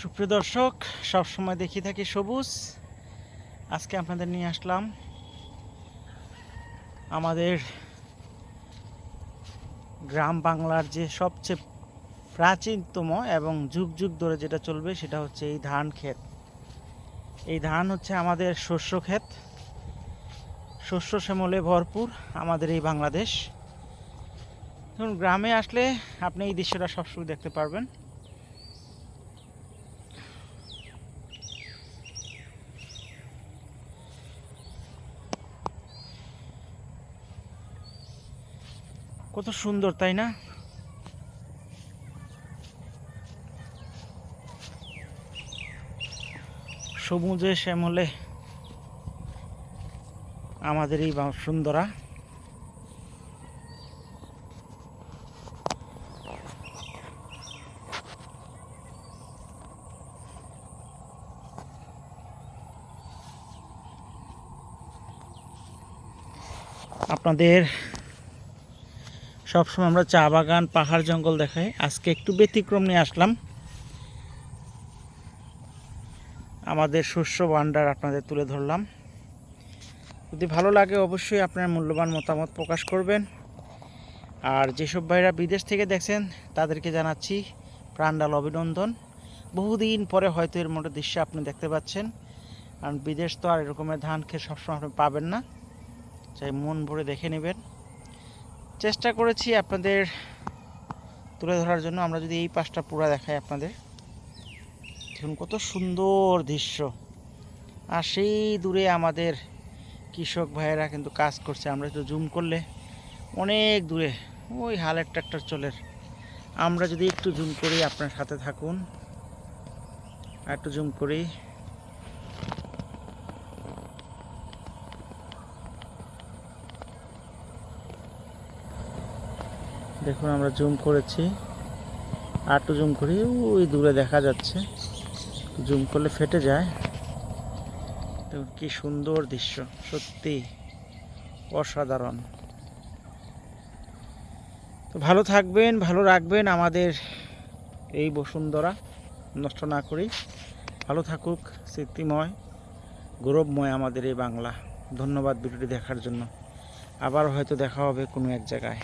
সুপ্রিয় দর্শক, সবসময় দেখি থাকি সবুজ। আজকে আপনাদের নিয়ে আসলাম আমাদের গ্রাম বাংলার যে সবচেয়ে প্রাচীনতম এবং যুগ যুগ ধরে যেটা চলবে সেটা হচ্ছে এই ধান ক্ষেত। এই ধান হচ্ছে আমাদের শস্য ক্ষেত। শস্য শ্যামলে ভরপুর আমাদের এই বাংলাদেশ। ধরুন, গ্রামে আসলে আপনি এই দৃশ্যটা সবসময় দেখতে পারবেন। কত সুন্দর, তাই না? সবুজে শ্যামলে আমাদের এই সুন্দরা। আপনাদের সবসময় আমরা চা বাগান, পাহাড় জঙ্গল দেখাই। আজকে একটু ব্যতিক্রম নিয়ে আসলাম। আমাদের শস্য ভাণ্ডার আপনাদের তুলে ধরলাম। যদি ভালো লাগে অবশ্যই আপনার মূল্যবান মতামত প্রকাশ করবেন। আর যেসব ভাইরা বিদেশ থেকে দেখছেন, তাদেরকে জানাচ্ছি প্রাণডাল অভিনন্দন। বহুদিন পরে হয়তো এর মতো দৃশ্য আপনি দেখতে পাচ্ছেন। কারণ বিদেশ তো আর এরকমের ধান খেয়ে সবসময় আপনি পাবেন না। চাই মন ভরে দেখে নেবেন। চেষ্টা করেছি আপনাদের তুলে ধরার জন্য। আমরা যদি এই পাশটা পুরো দেখাই আপনাদের। দেখুন কত সুন্দর দৃশ্য। আর সেই দূরে আমাদের কৃষক ভাইয়েরা কিন্তু কাজ করছে, আমরা একটু জুম করলে অনেক দূরে, ওই হালের ট্রাক্টর চলের। আমরা যদি একটু জুম করি, আপনার সাথে থাকুন। একটু জুম করি। দেখুন, আমরা জুম করেছি। আর একটু জুম করি, ওই দূরে দেখা যাচ্ছে। জুম করলে ফেটে যায়। কি সুন্দর দৃশ্য, সত্যি অসাধারণ। তো ভালো থাকবেন, ভালো রাখবেন আমাদের এই বসুন্ধরা। নষ্ট না করি ভালো থাকুক, স্মৃতিময়, গৌরবময় আমাদের এই বাংলা। ধন্যবাদ ভিডিওটি দেখার জন্য। আবার হয়তো দেখা হবে কোনো এক জায়গায়।